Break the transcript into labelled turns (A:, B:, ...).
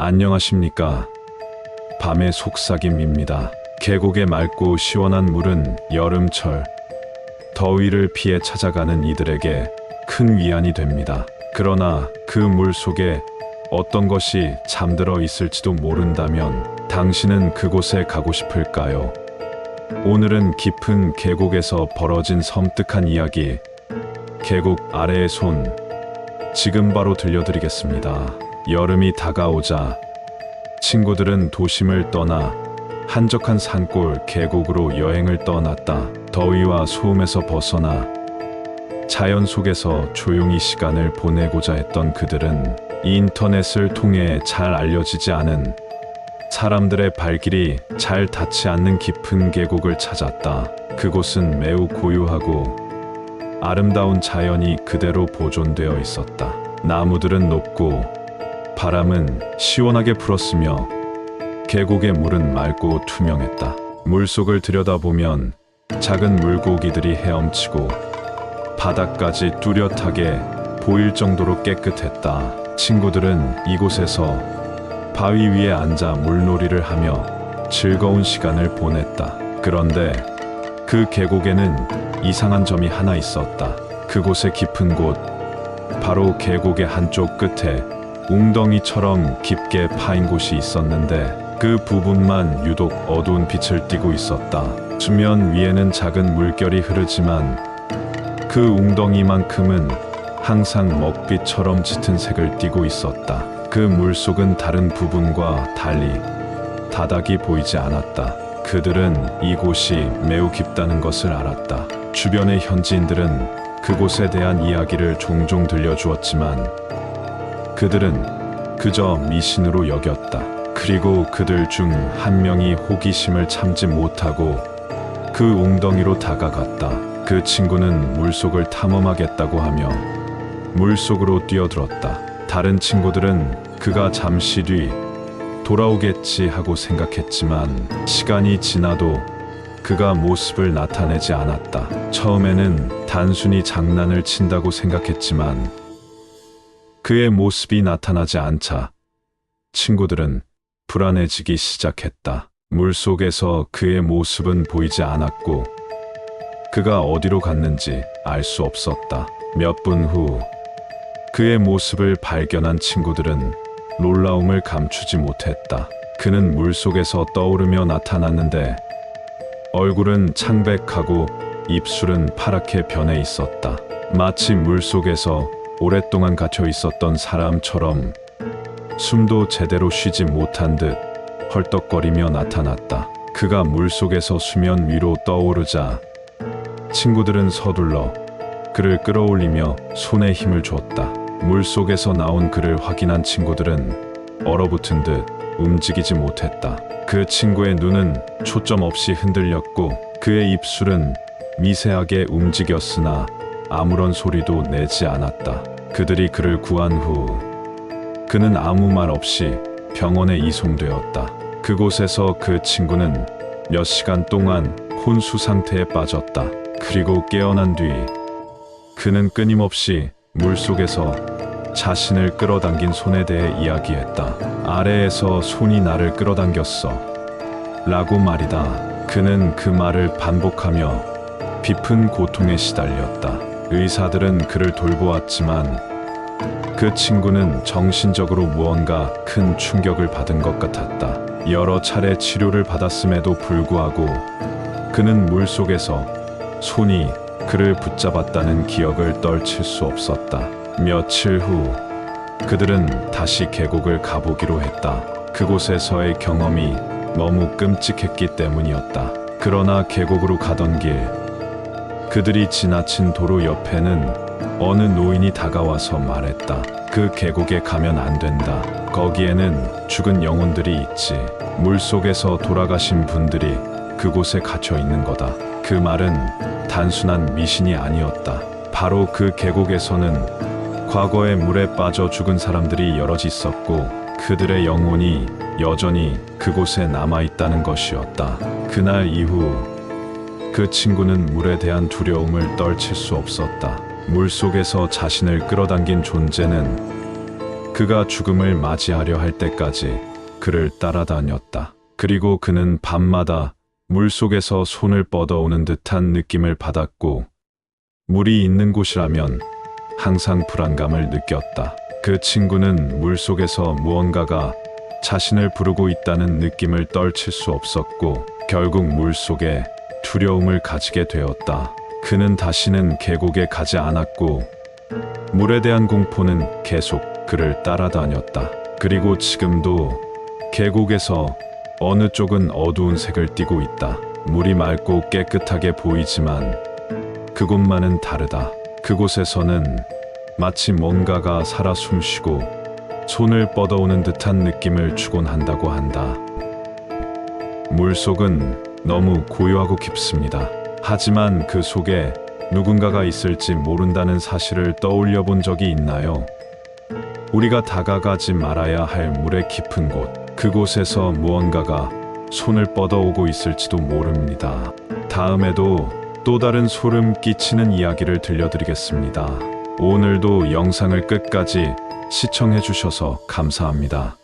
A: 안녕하십니까. 밤의 속삭임입니다. 계곡의 맑고 시원한 물은 여름철 더위를 피해 찾아가는 이들에게 큰 위안이 됩니다. 그러나 그 물 속에 어떤 것이 잠들어 있을지도 모른다면 당신은 그곳에 가고 싶을까요? 오늘은 깊은 계곡에서 벌어진 섬뜩한 이야기, 계곡 아래의 손, 지금 바로 들려드리겠습니다. 여름이 다가오자 친구들은 도심을 떠나 한적한 산골 계곡으로 여행을 떠났다. 더위와 소음에서 벗어나 자연 속에서 조용히 시간을 보내고자 했던 그들은 인터넷을 통해 잘 알려지지 않은 사람들의 발길이 잘 닿지 않는 깊은 계곡을 찾았다. 그곳은 매우 고요하고 아름다운 자연이 그대로 보존되어 있었다. 나무들은 높고 바람은 시원하게 불었으며 계곡의 물은 맑고 투명했다. 물속을 들여다보면 작은 물고기들이 헤엄치고 바닥까지 뚜렷하게 보일 정도로 깨끗했다. 친구들은 이곳에서 바위 위에 앉아 물놀이를 하며 즐거운 시간을 보냈다. 그런데 그 계곡에는 이상한 점이 하나 있었다. 그곳의 깊은 곳, 바로 계곡의 한쪽 끝에 웅덩이처럼 깊게 파인 곳이 있었는데 그 부분만 유독 어두운 빛을 띠고 있었다. 수면 위에는 작은 물결이 흐르지만 그 웅덩이만큼은 항상 먹빛처럼 짙은 색을 띠고 있었다. 그 물속은 다른 부분과 달리 바닥이 보이지 않았다. 그들은 이곳이 매우 깊다는 것을 알았다. 주변의 현지인들은 그곳에 대한 이야기를 종종 들려주었지만 그들은 그저 미신으로 여겼다. 그리고 그들 중 한 명이 호기심을 참지 못하고 그 웅덩이로 다가갔다. 그 친구는 물속을 탐험하겠다고 하며 물속으로 뛰어들었다. 다른 친구들은 그가 잠시 뒤 돌아오겠지 하고 생각했지만 시간이 지나도 그가 모습을 나타내지 않았다. 처음에는 단순히 장난을 친다고 생각했지만 그의 모습이 나타나지 않자 친구들은 불안해지기 시작했다. 물 속에서 그의 모습은 보이지 않았고 그가 어디로 갔는지 알 수 없었다. 몇 분 후 그의 모습을 발견한 친구들은 놀라움을 감추지 못했다. 그는 물 속에서 떠오르며 나타났는데 얼굴은 창백하고 입술은 파랗게 변해 있었다. 마치 물 속에서 오랫동안 갇혀 있었던 사람처럼 숨도 제대로 쉬지 못한 듯 헐떡거리며 나타났다. 그가 물 속에서 수면 위로 떠오르자 친구들은 서둘러 그를 끌어올리며 손에 힘을 줬다. 물 속에서 나온 그를 확인한 친구들은 얼어붙은 듯 움직이지 못했다. 그 친구의 눈은 초점 없이 흔들렸고 그의 입술은 미세하게 움직였으나 아무런 소리도 내지 않았다. 그들이 그를 구한 후 그는 아무 말 없이 병원에 이송되었다. 그곳에서 그 친구는 몇 시간 동안 혼수 상태에 빠졌다. 그리고 깨어난 뒤 그는 끊임없이 물속에서 자신을 끌어당긴 손에 대해 이야기했다. 아래에서 손이 나를 끌어당겼어. 라고 말이다. 그는 그 말을 반복하며 깊은 고통에 시달렸다. 의사들은 그를 돌보았지만 그 친구는 정신적으로 무언가 큰 충격을 받은 것 같았다. 여러 차례 치료를 받았음에도 불구하고 그는 물 속에서 손이 그를 붙잡았다는 기억을 떨칠 수 없었다. 며칠 후 그들은 다시 계곡을 가보기로 했다. 그곳에서의 경험이 너무 끔찍했기 때문이었다. 그러나 계곡으로 가던 길 그들이 지나친 도로 옆에는 어느 노인이 다가와서 말했다. 그 계곡에 가면 안 된다. 거기에는 죽은 영혼들이 있지. 물 속에서 돌아가신 분들이 그곳에 갇혀 있는 거다. 그 말은 단순한 미신이 아니었다. 바로 그 계곡에서는 과거에 물에 빠져 죽은 사람들이 여럿 있었고 그들의 영혼이 여전히 그곳에 남아 있다는 것이었다. 그날 이후 그 친구는 물에 대한 두려움을 떨칠 수 없었다. 물 속에서 자신을 끌어당긴 존재는 그가 죽음을 맞이하려 할 때까지 그를 따라다녔다. 그리고 그는 밤마다 물 속에서 손을 뻗어오는 듯한 느낌을 받았고, 물이 있는 곳이라면 항상 불안감을 느꼈다. 그 친구는 물 속에서 무언가가 자신을 부르고 있다는 느낌을 떨칠 수 없었고, 결국 물 속에 두려움을 가지게 되었다. 그는 다시는 계곡에 가지 않았고, 물에 대한 공포는 계속 그를 따라다녔다. 그리고 지금도 계곡에서 어느 쪽은 어두운 색을 띠고 있다. 물이 맑고 깨끗하게 보이지만 그곳만은 다르다. 그곳에서는 마치 뭔가가 살아 숨쉬고 손을 뻗어오는 듯한 느낌을 주곤 한다고 한다. 물속은 너무 고요하고 깊습니다. 하지만 그 속에 누군가가 있을지 모른다는 사실을 떠올려 본 적이 있나요? 우리가 다가가지 말아야 할 물의 깊은 곳, 그곳에서 무언가가 손을 뻗어오고 있을지도 모릅니다. 다음에도 또 다른 소름 끼치는 이야기를 들려드리겠습니다. 오늘도 영상을 끝까지 시청해 주셔서 감사합니다.